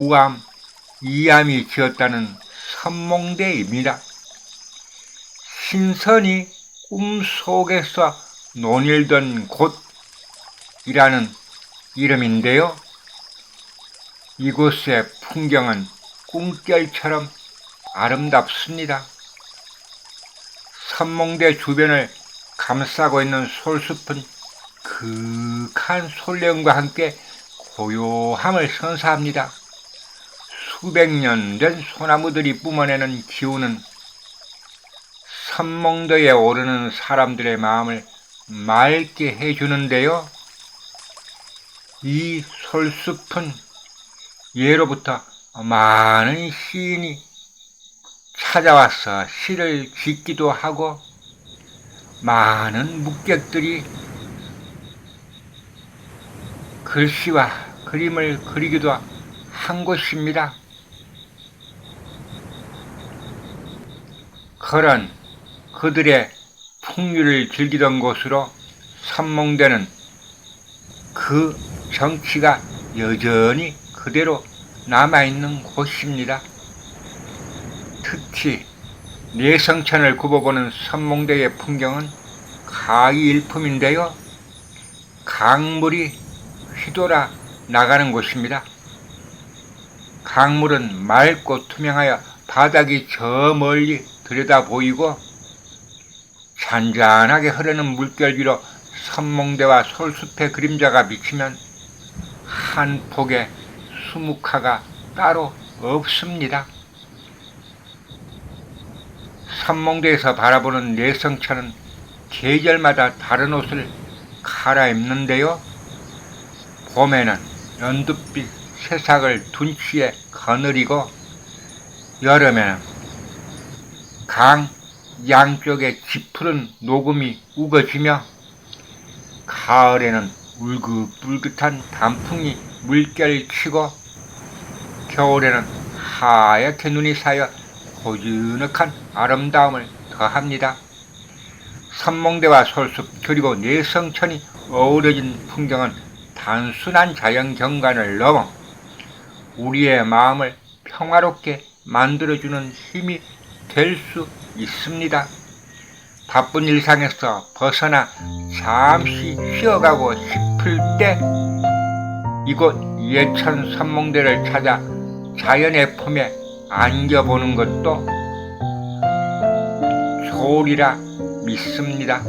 우암, 이암이 지었다는 선몽대입니다. 신선이 꿈속에서 논일던 곳이라는 이름인데요. 이곳의 풍경은 꿈결처럼 아름답습니다. 선몽대 주변을 감싸고 있는 솔숲은 그윽한 솔령과 함께 고요함을 선사합니다. 수백 년 된 소나무들이 뿜어내는 기운은 선몽도에 오르는 사람들의 마음을 맑게 해주는데요. 이 솔숲은 예로부터 많은 시인이 찾아와서 시를 짓기도 하고 많은 묵객들이 글씨와 그림을 그리기도 한 곳입니다. 그런 그들의 풍류를 즐기던 곳으로 선몽대는 그 정치가 여전히 그대로 남아있는 곳입니다. 특히 내성천을 굽어보는 선몽대의 풍경은 가히 일품인데요. 강물이 휘돌아 나가는 곳입니다. 강물은 맑고 투명하여 바닥이 저 멀리 들여다 보이고 잔잔하게 흐르는 물결 위로 선몽대와 솔숲의 그림자가 비치면 한 폭의 수묵화가 따로 없습니다. 선몽대에서 바라보는 내성천은 계절마다 다른 옷을 갈아입는데요. 봄에는 연두빛 새싹을 둔치에 거느리고 여름에는 강 양쪽에 짙푸른 녹음이 우거지며 가을에는 울긋불긋한 단풍이 물결을 치고 겨울에는 하얗게 눈이 쌓여 고즈넉한 아름다움을 더합니다. 선몽대와 솔숲 그리고 내성천이 어우러진 풍경은 단순한 자연 경관을 넘어 우리의 마음을 평화롭게 만들어주는 힘이 될 수 있습니다. 바쁜 일상에서 벗어나 잠시 쉬어가고 싶을 때 이곳 예천 선몽대를 찾아 자연의 품에 안겨보는 것도 좋으리라 믿습니다.